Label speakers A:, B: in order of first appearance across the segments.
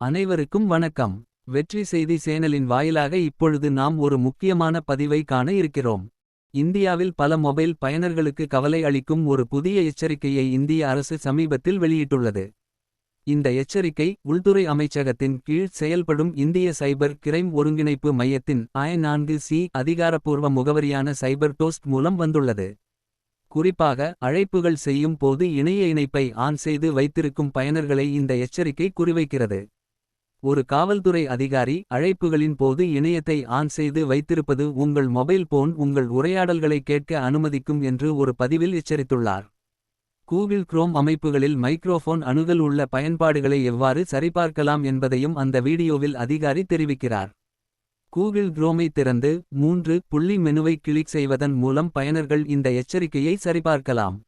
A: அனைவருக்கும் வணக்கம். வெற்றி செய்தி சேனலின் வாயிலாக இப்பொழுது நாம் ஒரு முக்கியமான பதிவை காண இருக்கிறோம். இந்தியாவில் பல மொபைல் பயனர்களுக்கு கவலை அளிக்கும் ஒரு புதிய எச்சரிக்கையை இந்திய அரசு சமீபத்தில் வெளியிட்டுள்ளது. இந்த எச்சரிக்கை உள்துறை அமைச்சகத்தின் கீழ் செயல்படும் இந்திய சைபர் கிரைம் ஒருங்கிணைப்பு மையத்தின் ஐ நான்கு சி அதிகாரப்பூர்வ முகவரியான சைபர் டோஸ்ட் மூலம் வந்துள்ளது. குறிப்பாக அழைப்புகள் செய்யும் போது இணைய இணைப்பை ஆன் செய்து வைத்திருக்கும் பயனர்களை இந்த எச்சரிக்கை குறிவைக்கிறது. ஒரு காவல்துறை அதிகாரி அழைப்புகளின் போது இணையத்தை ஆன் செய்து வைத்திருப்பது உங்கள் மொபைல் போன் உங்கள் உரையாடல்களை கேட்க அனுமதிக்கும் என்று ஒரு பதிவில் எச்சரித்துள்ளார். கூகிள் குரோம் அமைப்புகளில் மைக்ரோஃபோன் அணுகல் உள்ள பயன்பாடுகளை எவ்வாறு சரிபார்க்கலாம் என்பதையும் அந்த வீடியோவில் அதிகாரி தெரிவிக்கிறார். கூகிள் குரோமை திறந்து மூன்று புள்ளி மெனுவை கிளிக் செய்வதன் மூலம் பயனர்கள் இந்த எச்சரிக்கையை சரிபார்க்கலாம்.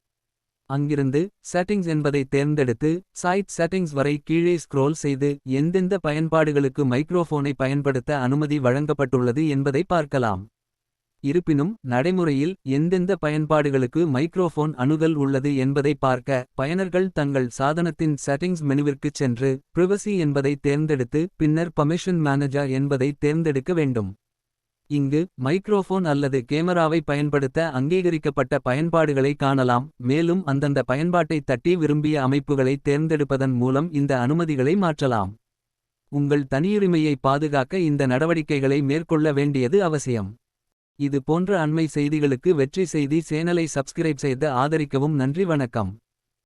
A: அங்கிருந்து செட்டிங்ஸ் என்பதை தேர்ந்தெடுத்து சைட் செட்டிங்ஸ் வரை கீழே ஸ்க்ரோல் செய்து எந்தெந்த பயன்பாடுகளுக்கு மைக்ரோஃபோனை பயன்படுத்த அனுமதி வழங்கப்பட்டுள்ளது என்பதை பார்க்கலாம். இருப்பினும் நடைமுறையில் எந்தெந்த பயன்பாடுகளுக்கு மைக்ரோஃபோன் அணுகல் உள்ளது என்பதை பார்க்க பயனர்கள் தங்கள் சாதனத்தின் செட்டிங்ஸ் மெனுவிற்குச் சென்று பிரிவசி என்பதை தேர்ந்தெடுத்து பின்னர் பமிஷன் மேனேஜர் என்பதை தேர்ந்தெடுக்க வேண்டும். இங்கு மைக்ரோஃபோன் அல்லது கேமராவை பயன்படுத்த அங்கீகரிக்கப்பட்ட பயன்பாடுகளை காணலாம் மேலும் அந்தந்த பயன்பாட்டை தட்டி விரும்பிய அமைப்புகளை தேர்ந்தெடுப்பதன் மூலம் இந்த அனுமதிகளை மாற்றலாம். உங்கள் தனியுரிமையை பாதுகாக்க இந்த நடவடிக்கைகளை மேற்கொள்ள வேண்டியது அவசியம். இது போன்ற அண்மை செய்திகளுக்கு வெற்றி செய்தி சேனலை சப்ஸ்கிரைப் செய்து ஆதரிக்கவும் நன்றி வணக்கம்.